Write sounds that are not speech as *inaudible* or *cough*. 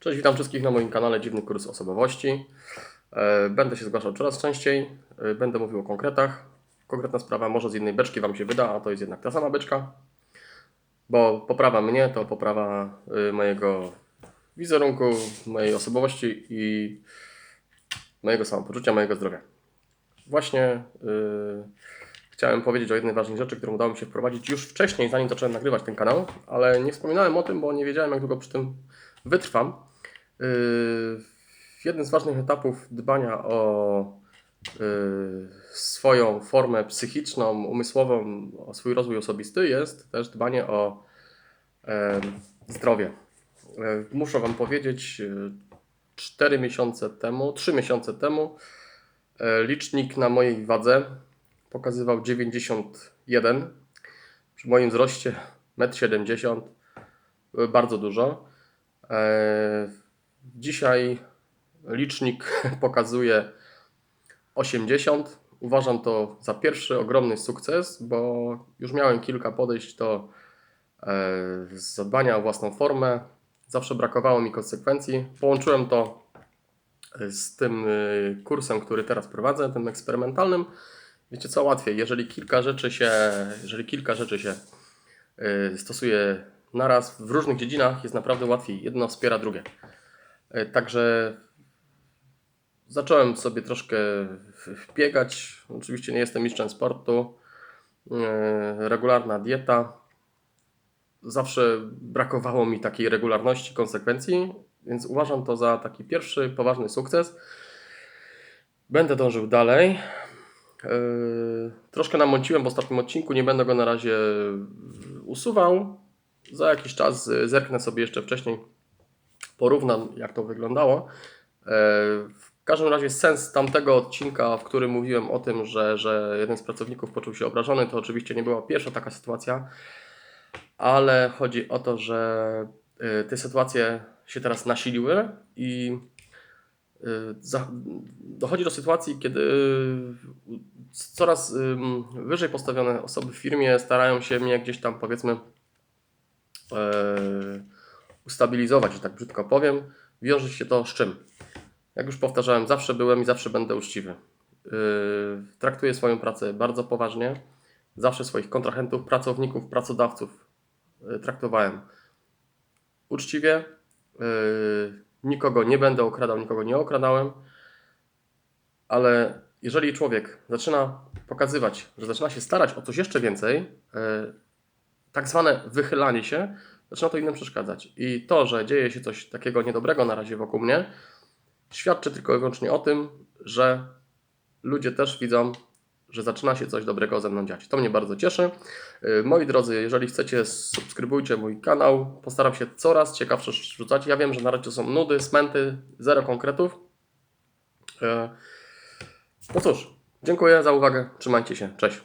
Cześć, witam wszystkich na moim kanale Dziwny Kurs Osobowości. E, Będę się zgłaszał coraz częściej, e, będę mówił o konkretach. Konkretna sprawa może z jednej beczki Wam się wyda, a to jest jednak ta sama beczka. Bo poprawa mnie to poprawa e, mojego wizerunku, mojej osobowości i mojego samopoczucia, mojego zdrowia. Właśnie e, chciałem powiedzieć o jednej ważnej rzeczy, którą udało mi się wprowadzić już wcześniej, zanim zacząłem nagrywać ten kanał, ale nie wspominałem o tym, bo nie wiedziałem, jak długo przy tym wytrwam. Yy, Jednym z ważnych etapów dbania o yy, swoją formę psychiczną, umysłową, o swój rozwój osobisty jest też dbanie o em, zdrowie. Yy, Muszę Wam powiedzieć, yy, 4 miesiące temu, 3 miesiące temu yy, licznik na mojej wadze pokazywał 91. Przy moim wzroście 1,70 m, yy, bardzo dużo. E, Dzisiaj licznik *laughs* pokazuje 80. Uważam to za pierwszy ogromny sukces, bo już miałem kilka podejść do e, zadbania o własną formę. Zawsze brakowało mi konsekwencji. Połączyłem to z tym y, kursem, który teraz prowadzę, tym eksperymentalnym. Wiecie co, łatwiej. Jeżeli kilka rzeczy się, jeżeli kilka rzeczy się y, stosuje naraz w różnych dziedzinach, jest naprawdę łatwiej. Jedno wspiera drugie. Y, Także zacząłem sobie troszkę biegać. Oczywiście nie jestem mistrzem sportu. Y, Regularna dieta. Zawsze brakowało mi takiej regularności, konsekwencji, więc uważam to za taki pierwszy poważny sukces. Będę dążył dalej. Yy, Troszkę namąciłem w ostatnim odcinku, nie będę go na razie usuwał. Za jakiś czas zerknę sobie jeszcze wcześniej, porównam jak to wyglądało. Yy, W każdym razie sens tamtego odcinka, w którym mówiłem o tym, że, że jeden z pracowników poczuł się obrażony, to oczywiście nie była pierwsza taka sytuacja, ale chodzi o to, że y, te sytuacje się teraz nasiliły i za- dochodzi do sytuacji, kiedy coraz wyżej postawione osoby w firmie starają się mnie gdzieś tam powiedzmy e, ustabilizować, że tak brzydko powiem. Wiąże się to z czym? Jak już powtarzałem, zawsze byłem i zawsze będę uczciwy. Yy, Traktuję swoją pracę bardzo poważnie. Zawsze swoich kontrahentów, pracowników, pracodawców yy, traktowałem uczciwie. Yy, Nikogo nie będę okradał, nikogo nie okradałem. Ale jeżeli człowiek zaczyna pokazywać, że zaczyna się starać o coś jeszcze więcej, yy, tak zwane wychylanie się, zaczyna to innym przeszkadzać. I to, że dzieje się coś takiego niedobrego na razie wokół mnie, świadczy tylko i wyłącznie o tym, że ludzie też widzą, że zaczyna się coś dobrego ze mną dziać. To mnie bardzo cieszy. Yy, Moi drodzy, jeżeli chcecie, subskrybujcie mój kanał. Postaram się coraz ciekawsze rzucać. Ja wiem, że na razie to są nudy, smęty, zero konkretów. Yy, No cóż, dziękuję za uwagę. Trzymajcie się. Cześć.